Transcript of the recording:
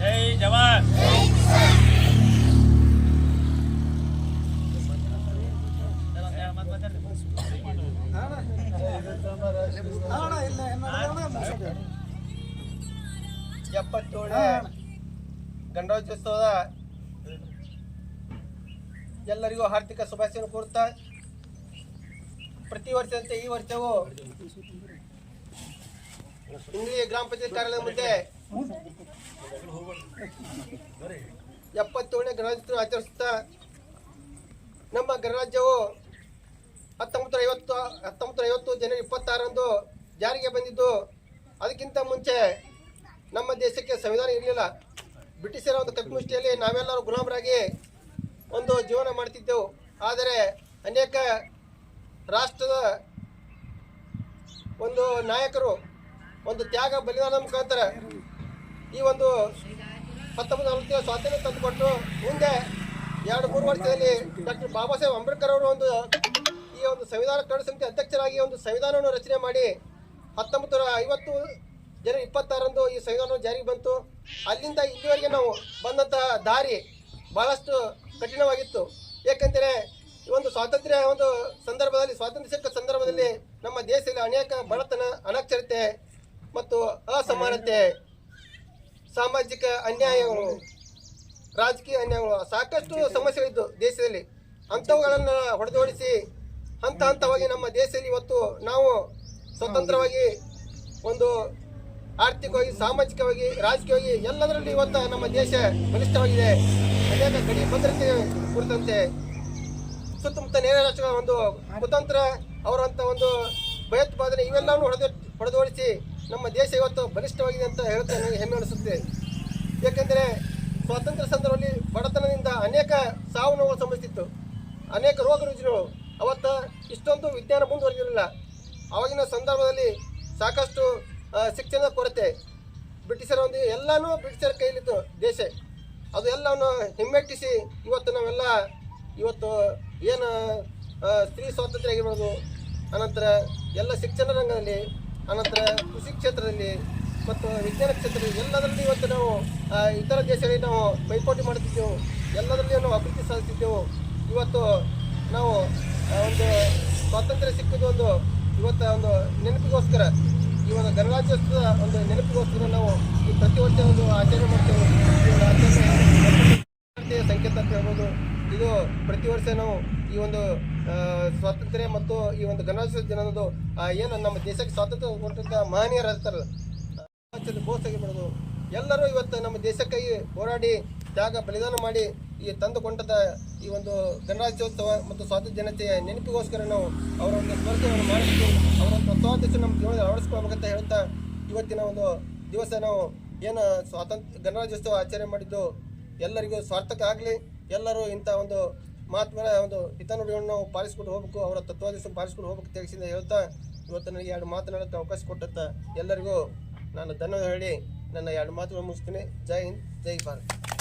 ಜೈ ಜವಾನ್ ಗಣರಾಜ್ಯೋತ್ಸವದ ಎಲ್ಲರಿಗೂ ಹಾರ್ದಿಕ ಶುಭಾಶಯ ಕೋರುತ್ತಾ, ಪ್ರತಿ ವರ್ಷದಂತೆ ಈ ವರ್ಷವೂ ಗ್ರಾಮ ಪಂಚಾಯತ್ ಕಾರ್ಯಾಲಯ ಮುಂದೆ ಎಪ್ಪತ್ತೇಳನೇ ಗಣರಾಜ್ಯೋತ್ಸವ ಆಚರಿಸುತ್ತಾ ನಮ್ಮ ಗಣರಾಜ್ಯವು ಹತ್ತೊಂಬತ್ತು ಐವತ್ತು ಹತ್ತೊಂಬತ್ತು ಐವತ್ತು ಜನವರಿ ಇಪ್ಪತ್ತಾರರಂದು ಜಾರಿಗೆ ಬಂದಿದ್ದು. ಅದಕ್ಕಿಂತ ಮುಂಚೆ ನಮ್ಮ ದೇಶಕ್ಕೆ ಸಂವಿಧಾನ ಇರಲಿಲ್ಲ. ಬ್ರಿಟಿಷರ ಒಂದು ಕಪಿಮುಷ್ಟಿಯಲ್ಲಿ ನಾವೆಲ್ಲರೂ ಗುಲಾಮರಾಗಿ ಒಂದು ಜೀವನ ಮಾಡ್ತಿದ್ದೆವು. ಆದರೆ ಅನೇಕ ರಾಷ್ಟ್ರದ ಒಂದು ನಾಯಕರು ಒಂದು ತ್ಯಾಗ ಬಲಿದಾನ ಮುಖಾಂತರ ಈ ಒಂದು ಹತ್ತೊಂಬತ್ತು ನಲವತ್ತೇಳು ಸ್ವಾತಂತ್ರ್ಯ ತಂದುಕೊಟ್ಟು ಮುಂದೆ ಎರಡು, ಮೂರು ವರ್ಷದಲ್ಲಿ ಡಾಕ್ಟರ್ ಬಾಬಾ ಸಾಹೇಬ್ ಅಂಬೇಡ್ಕರ್ ಅವರು ಒಂದು ಈ ಒಂದು ಸಂವಿಧಾನ ಕರಡು ಸಮಿತಿ ಅಧ್ಯಕ್ಷರಾಗಿ ಒಂದು ಸಂವಿಧಾನವನ್ನು ರಚನೆ ಮಾಡಿ ಹತ್ತೊಂಬತ್ತು ನೂರ ಐವತ್ತು, ಜನ ಇಪ್ಪತ್ತಾರರಂದು ಈ ಸಂವಿಧಾನ ಜಾರಿಗೆ ಬಂತು. ಅಲ್ಲಿಂದ ಇಲ್ಲಿವರೆಗೆ ನಾವು ಬಂದಂತಹ ದಾರಿ ಬಹಳಷ್ಟು ಕಠಿಣವಾಗಿತ್ತು. ಏಕೆಂದರೆ ಈ ಒಂದು ಸ್ವಾತಂತ್ರ್ಯ ಒಂದು ಸಂದರ್ಭದಲ್ಲಿ, ಸ್ವಾತಂತ್ರ್ಯ ಸಿಕ್ಕ ಸಂದರ್ಭದಲ್ಲಿ ನಮ್ಮ ದೇಶದಲ್ಲಿ ಅನೇಕ ಬಡತನ, ಅನಕ್ಷರತೆ ಮತ್ತು ಅಸಮಾನತೆ ಸಾಮಾಜಿಕ ಅನ್ಯಾಯಗಳು, ರಾಜಕೀಯ ಅನ್ಯಾಯಗಳು, ಸಾಕಷ್ಟು ಸಮಸ್ಯೆಗಳಿದ್ದು ದೇಶದಲ್ಲಿ. ಅಂಥವುಗಳನ್ನು ಹೊಡೆದೋಡಿಸಿ, ಹಂತ ಹಂತವಾಗಿ ನಮ್ಮ ದೇಶದಲ್ಲಿ ಇವತ್ತು ನಾವು ಸ್ವತಂತ್ರವಾಗಿ ಒಂದು ಆರ್ಥಿಕವಾಗಿ, ಸಾಮಾಜಿಕವಾಗಿ, ರಾಜಕೀಯವಾಗಿ ಎಲ್ಲದರಲ್ಲಿ ಇವತ್ತು ನಮ್ಮ ದೇಶ ಬಲಿಷ್ಠವಾಗಿದೆ. ಅನೇಕ ಗಡಿ ಭದ್ರತೆ ಕುರಿತಂತೆ ಸುತ್ತಮುತ್ತ ನೇರ ರಾಷ್ಟ್ರಗಳ ಒಂದು ಕುತಂತ್ರ ಅವರಂಥ ಒಂದು ಭಯೋತ್ಪಾದನೆ ಇವೆಲ್ಲವನ್ನು ಹೊಡೆದು, ಹೊಡೆದೋಡಿಸಿ ನಮ್ಮ ದೇಶ ಇವತ್ತು ಬಲಿಷ್ಠವಾಗಿದೆ ಅಂತ ಹೇಳುತ್ತೆ ನನಗೆ ಹೆಮ್ಮೆ ಅನಿಸುತ್ತೆ. ಏಕೆಂದರೆ ಸ್ವಾತಂತ್ರ್ಯ ಸಂದರ್ಭದಲ್ಲಿ ಬಡತನದಿಂದ ಅನೇಕ ಸಾವು ನೋವು ಸಂಭವಿಸಿತ್ತು ಅನೇಕ ರೋಗ ರುಜಿನಗಳು. ಅವತ್ತು ಇಷ್ಟೊಂದು ವಿಜ್ಞಾನ ಮುಂದುವರೆದಿರಲಿಲ್ಲ. ಆವಾಗಿನ ಸಂದರ್ಭದಲ್ಲಿ ಸಾಕಷ್ಟು ಶಿಕ್ಷಣದ ಕೊರತೆ. ಬ್ರಿಟಿಷರ ಒಂದು ಎಲ್ಲನೂ ಬ್ರಿಟಿಷರ ಕೈಲಿತ್ತು ದೇಶ. ಅದು ಎಲ್ಲವನ್ನು ಹಿಮ್ಮೆಟ್ಟಿಸಿ ಇವತ್ತು ನಾವೆಲ್ಲ ಇವತ್ತು ಏನು ಸ್ತ್ರೀ ಸ್ವಾತಂತ್ರ್ಯ ಆಗಿರ್ಬೋದು ಅನಂತರ ಎಲ್ಲ ಶಿಕ್ಷಣ ರಂಗದಲ್ಲಿ ಅನಂತರ ಕೃಷಿ ಕ್ಷೇತ್ರದಲ್ಲಿ ಮತ್ತು ವಿಜ್ಞಾನ ಕ್ಷೇತ್ರದಲ್ಲಿ ಎಲ್ಲದರಲ್ಲಿ ಇವತ್ತು ನಾವು ಇತರ ದೇಶಗಳಿಗೆ ನಾವು ಪೈಪೋಟಿ ಮಾಡುತ್ತಿದ್ದೆವು ಎಲ್ಲದರಲ್ಲಿ ನಾವು ಅಭಿವೃದ್ಧಿ ಸಾಧಿಸಿದ್ದೆವು ಇವತ್ತು ನಾವು ಒಂದು ಸ್ವಾತಂತ್ರ್ಯ ಸಿಕ್ಕಿದ ಒಂದು, ಇವತ್ತು ಒಂದು ನೆನಪಿಗೋಸ್ಕರ, ಈ ಒಂದು ಗಣರಾಜ್ಯೋತ್ಸವದ ಒಂದು ನೆನಪಿಗೋಸ್ಕರ ನಾವು ಈ ಪ್ರತಿ ವರ್ಷ ಒಂದು ಆಚರಣೆ ಮಾಡ್ತೇವೆ. ಈ ಒಂದು ಆಚರಣೆ, ಸಂಕೇತ ಅಂತ ಹೇಳ್ಬೋದು. ಇದು ಪ್ರತಿ ವರ್ಷ ನಾವು ಈ ಒಂದು ಸ್ವಾತಂತ್ರ್ಯ ಮತ್ತು ಈ ಒಂದು ಗಣರಾಜ್ಯೋತ್ಸವ ದಿನದಂದು ಏನು ನಮ್ಮ ದೇಶಕ್ಕೆ ಸ್ವಾತಂತ್ರ್ಯ ಕೊಟ್ಟಂತ ಮಹನೀಯರು ಇರ್ತಾರಲ್ಲ ರಾಜ್ಯದ ಬೋಸ್ ಆಗಿರ್ಬೋದು ಎಲ್ಲರೂ ಇವತ್ತು ನಮ್ಮ ದೇಶಕ್ಕಾಗಿ ಹೋರಾಡಿ ತ್ಯಾಗ, ಬಲಿದಾನ ಮಾಡಿ ಈ ತಂದುಕೊಂಡದ ಈ ಒಂದು ಗಣರಾಜ್ಯೋತ್ಸವ ಮತ್ತು ಸ್ವಾತಂತ್ರ್ಯ ಜನತೆಯ ನೆನಪಿಗೋಸ್ಕರ ನಾವು ಅವರ ಒಂದು ಸ್ಪರ್ಧೆಯನ್ನು ಮಾಡಿದ್ದು, ಅವರ ತತ್ವಾದರ್ಶ ನಮ್ಮ ಜೀವನ ಅಳವಡಿಸ್ಕೊಳ್ಬೇಕಂತ ಹೇಳ್ತಾ ಇವತ್ತಿನ ಒಂದು ದಿವಸ ನಾವು ಏನು ಸ್ವಾತಂತ್ರ್ಯ ಗಣರಾಜ್ಯೋತ್ಸವ ಆಚರಣೆ ಮಾಡಿದ್ದು, ಎಲ್ಲರಿಗೂ ಸಾರ್ಥಕ ಆಗಲಿ, ಎಲ್ಲರೂ ಇಂಥ ಒಂದು ಮಹಾತ್ಮರ ಒಂದು ಹಿತನುಡಿಗಳನ್ನು ನಾವು ಪಾಲಿಸ್ಕೊಂಡು ಹೋಗ್ಬೇಕು, ಅವರ ತತ್ವಾದೇಶವನ್ನು ಪಾಲಿಸ್ಕೊಂಡು ಹೋಗ್ಬೇಕು ತಿಳಿಸಿದ ಹೇಳ್ತಾ, ಇವತ್ತು ನನಗೆ ಎರಡು ಮಾತನಾಡೋಕ್ಕೆ ಅವಕಾಶ ಕೊಟ್ಟಂತ ಎಲ್ಲರಿಗೂ ನಾನು ಧನ್ಯವಾದ ಹೇಳಿ, ನನ್ನ ಎರಡು ಮಾತುಗಳು ಮುಗಿಸ್ತೀನಿ. ಜೈ ಹಿಂದ್, ಜೈ ಭಾರತ್.